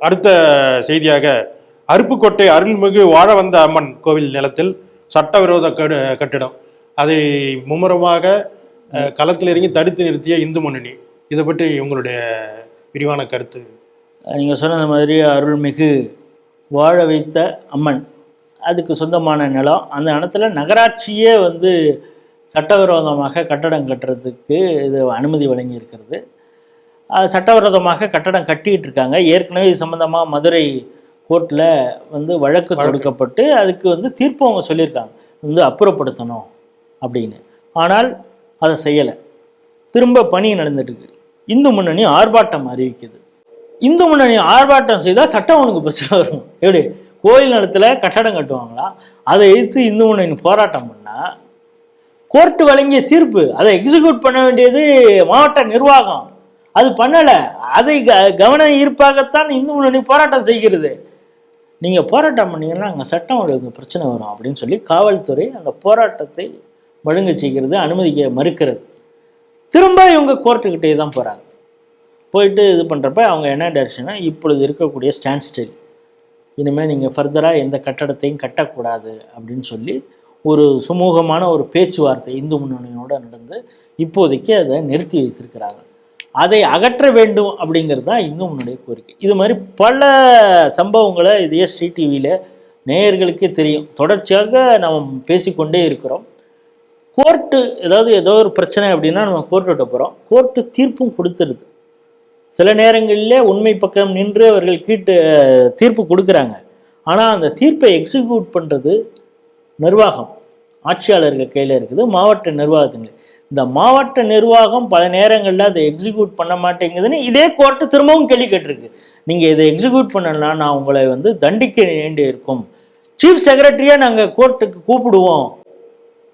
அடுத்த செய்தியாக அருப்புக்கோட்டை அருள்மிகு வாழ வந்த அம்மன் கோவில் நிலத்தில் சட்டவிரோத கடு கட்டிடம். அதை மும்முரமாக களத்தில் இறங்கி தடுத்து நிறுத்திய இந்து முன்னணி. இதை பற்றி உங்களுடைய விரிவான கருத்து? நீங்கள் சொன்னது மாதிரி அருள்மிகு வாழ வைத்த அம்மன். அதுக்கு சொந்தமான நிலம். அந்த நிலத்தில் நகராட்சியே வந்து சட்டவிரோதமாக கட்டடம் கட்டுறதுக்கு இது அனுமதி வழங்கி இருக்கிறது சட்டவிரோதமாக கட்டடம் கட்டிக்கிட்டு இருக்காங்க ஏற்கனவே இது சம்மந்தமாக மதுரை கோர்ட்டில் வந்து வழக்கு தொடுக்கப்பட்டு அதுக்கு வந்து தீர்ப்பு அவங்க சொல்லியிருக்காங்க. வந்து அப்புறப்படுத்தணும் அப்படின்னு. ஆனால் அதை செய்யலை. திரும்ப பணி நடந்துட்டு இருக்கு இந்து முன்னணி ஆர்ப்பாட்டம் அறிவிக்குது. இந்து முன்னணி ஆர்ப்பாட்டம் செய்தால் சட்டம் ஒழுங்கு பிரச்சனை வரும். எப்படி? கோயில் நிலத்துல கட்டடம் கட்டுவாங்களா? அதை எதிர்த்து இந்து முன்னணி போராட்டம் பண்ணால் கோர்ட்டு வழங்கிய தீர்ப்பு. அதை எக்ஸிக்யூட் பண்ண வேண்டியது மாவட்ட நிர்வாகம். அது பண்ணலை. அதை க கவனம் ஈர்ப்பாகத்தான் இந்து முன்னணி போராட்டம் செய்கிறது. நீங்கள் போராட்டம் பண்ணீங்கன்னா அங்கே சட்டம் ஒழுங்கு பிரச்சனை வரும் அப்படின்னு சொல்லி காவல்துறை அந்த போராட்டத்தை ஒழுங்கு செய்கிறது அனுமதிக்க மறுக்கிறது. திரும்ப இவங்க கோர்ட்டுக்கிட்டே தான் போகிறாங்க போயிட்டு இது பண்ணுறப்ப அவங்க என்ன டேரக்ஷனா இப்பொழுது இருக்கக்கூடிய ஸ்டாண்ட் ஸ்டில் இனிமேல் நீங்கள் ஃபர்தராக எந்த கட்டடத்தையும் கட்டக்கூடாது அப்படின்னு சொல்லி ஒரு சுமூகமான ஒரு பேச்சுவார்த்தை இந்து முன்னணியோடு நடந்து இப்போதைக்கு அதை நிறுத்தி வைத்திருக்கிறாங்க. அதை அகற்ற வேண்டும் அப்படிங்கிறது தான் இன்னும் உன்னுடைய கோரிக்கை. இது மாதிரி பல சம்பவங்களை இதே ஸ்ரீ டிவியில் நேயர்களுக்கே தெரியும். தொடர்ச்சியாக நாம் பேசிக்கொண்டே இருக்கிறோம். கோர்ட்டு ஏதாவது ஏதோ ஒரு பிரச்சனை அப்படின்னா நம்ம கோர்ட்டுகிட்ட போகிறோம் கோர்ட்டு தீர்ப்பும் கொடுத்துருது. சில நேரங்களிலே உண்மை பக்கம் நின்று அவர்கள் கீட்டு தீர்ப்பு கொடுக்குறாங்க. ஆனால் அந்த தீர்ப்பை எக்ஸிக்யூட் பண்ணுறது நிர்வாகம். ஆட்சியாளர்கள் கையில் இருக்குது. மாவட்ட நிர்வாகத்தின் இந்த மாவட்ட நிர்வாகம் பல நேரங்களில் அதை எக்ஸிக்யூட் பண்ண மாட்டேங்குதுன்னு இதே கோர்ட்டு திரும்பவும் கேள்வி கேட்டிருக்கு. நீங்கள் இதை எக்ஸிக்யூட் பண்ணலன்னா நான் உங்களை வந்து தண்டிக்க வேண்டி இருக்கும். சீஃப் செக்ரட்டரியாக நாங்கள் கோர்ட்டுக்கு கூப்பிடுவோம்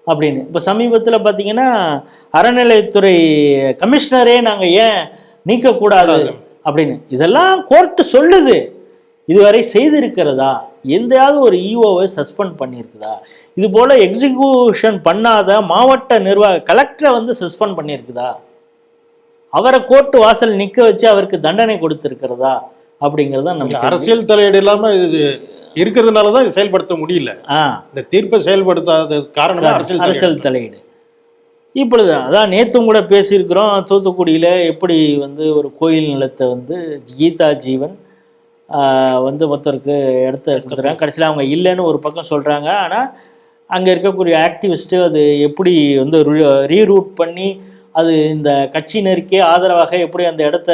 அப்படின்னு. இப்போ சமீபத்தில் பார்த்தீங்கன்னா அறநிலையத்துறை கமிஷனரே நாங்கள் ஏன் நீக்கக்கூடாது அப்படின்னு. இதெல்லாம் கோர்ட்டு சொல்லுது. இதுவரை செய்திருக்கிறதா? எந்தையாவது ஒரு இஓவை சஸ்பெண்ட் பண்ணியிருக்குதா? இது போல எக்ஸிக்யூஷன் பண்ணாத மாவட்ட நிர்வாக கலெக்டரை வந்து சஸ்பெண்ட் பண்ணியிருக்குதா? அவரை கோர்ட்டு வாசல் நிற்க வச்சு அவருக்கு தண்டனை கொடுத்துருக்கிறதா? அப்படிங்கிறது நம்ம அரசியல் தலையீடு இல்லாம இது இருக்கிறதுனால தான் இது செயல்படுத்த முடியல. இந்த தீர்ப்பை செயல்படுத்தாத காரணமே அரசியல் அரசியல் தலையீடு. இப்பொழுது அதான் நேற்றும் கூட பேசியிருக்கிறோம் தூத்துக்குடியில் எப்படி வந்து ஒரு கோயில் நிலத்தை வந்து கீதா ஜீவன் வந்து மொத்தருக்கு இடத்த கொடுத்துறாங்க கடைசியில் அவங்க இல்லைன்னு ஒரு பக்கம் சொல்கிறாங்க ஆனால் அங்கே இருக்கக்கூடிய ஆக்டிவிஸ்ட்டு அது எப்படி வந்து ரீரூட் பண்ணி அது இந்த கட்சியினருக்கே ஆதரவாக எப்படி அந்த இடத்த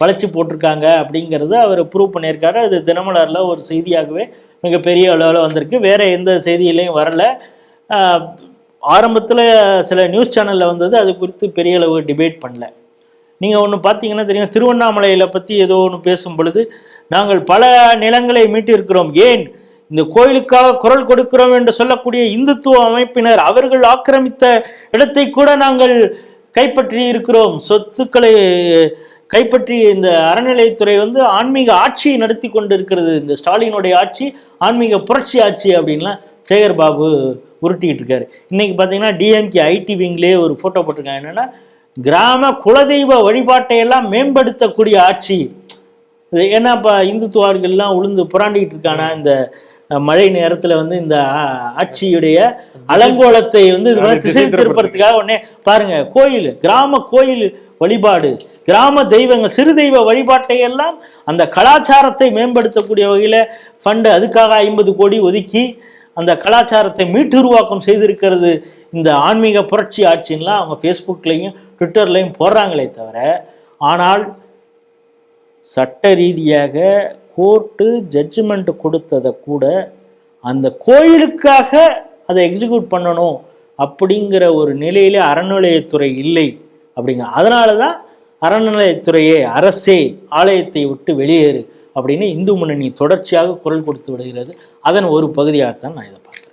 வளைச்சி போட்டிருக்காங்க அப்படிங்கிறத அவர் ப்ரூவ் பண்ணியிருக்காரு. அது தினமலரில் ஒரு செய்தியாகவே மிகப்பெரிய அளவில் வந்திருக்கு. வேற எந்த செய்தியிலையும் வரல. ஆரம்பத்தில் சில நியூஸ் சேனலில் வந்தது அது குறித்து பெரிய அளவு டிபேட் பண்ணல. நீங்கள் ஒன்று பார்த்தீங்கன்னா தெரியும் திருவண்ணாமலையில் பற்றி ஏதோ ஒன்று பேசும் பொழுது நாங்கள் பல நிலங்களை மீட்டிருக்கிறோம் ஏன்? இந்த கோயிலுக்காக குரல் கொடுக்கிறோம் என்று சொல்லக்கூடிய இந்துத்துவ அமைப்பினர் அவர்கள் ஆக்கிரமித்த இடத்தை கூட நாங்கள் கைப்பற்றி இருக்கிறோம். சொத்துக்களை கைப்பற்றி இந்த அறநிலையத்துறை வந்து ஆன்மீக ஆட்சியை நடத்தி கொண்டு இருக்கிறது இந்த ஸ்டாலினுடைய ஆட்சி ஆன்மீக புரட்சி ஆட்சி அப்படின்லாம் சேகர் பாபு உருட்டிக்கிட்டு இருக்காரு. இன்னைக்கு பார்த்தீங்கன்னா டிஎம்கே ஐடி விங்லேயே ஒரு ஃபோட்டோ போட்டிருக்காங்க. என்னென்னா கிராம குலதெய்வ வழிபாட்டை எல்லாம் மேம்படுத்தக்கூடிய ஆட்சி. ஏன்னா இப்போ இந்துத்துவார்கள்லாம் உளுந்து புராண்டிக்கிட்டு இருக்கானா இந்த மழை நேரத்துல வந்து இந்த ஆட்சியுடைய அலங்கோலத்தை வந்து திசை திசை திருப்பறதுக்காக உடனே பாருங்க கோயில் கிராம கோயில் வழிபாடு கிராம தெய்வங்கள் சிறு தெய்வ வழிபாட்டை எல்லாம் அந்த கலாச்சாரத்தை மேம்படுத்தக்கூடிய வகையில ஃபண்டு அதுக்காக ஐம்பது கோடி ஒதுக்கி அந்த கலாச்சாரத்தை மீட்டுருவாக்கம் செய்திருக்கிறது. இந்த ஆன்மீக புரட்சி ஆட்சின்லாம் அவங்க ஃபேஸ்புக்லேயும் ட்விட்டர்லையும் போடுறாங்களே தவிர ஆனால் சட்ட ரீதியாக கோர்ட்டு ஜட்ஜ்மெண்ட் கொடுத்ததை கூட அந்த கோயிலுக்காக அதை எக்ஸிக்யூட் பண்ணணும் அப்படிங்கிற ஒரு நிலையிலே அறநிலையத்துறை இல்லை அப்படிங்க. அதனால தான் அறநிலையத்துறையே அரசே ஆலயத்தை விட்டு வெளியேறு அப்படின்னு இந்து முன்னணி தொடர்ச்சியாக குரல் கொடுத்து விடுகிறது. அதன் ஒரு பகுதியாகத்தான் நான் இதை பார்க்குறேன்.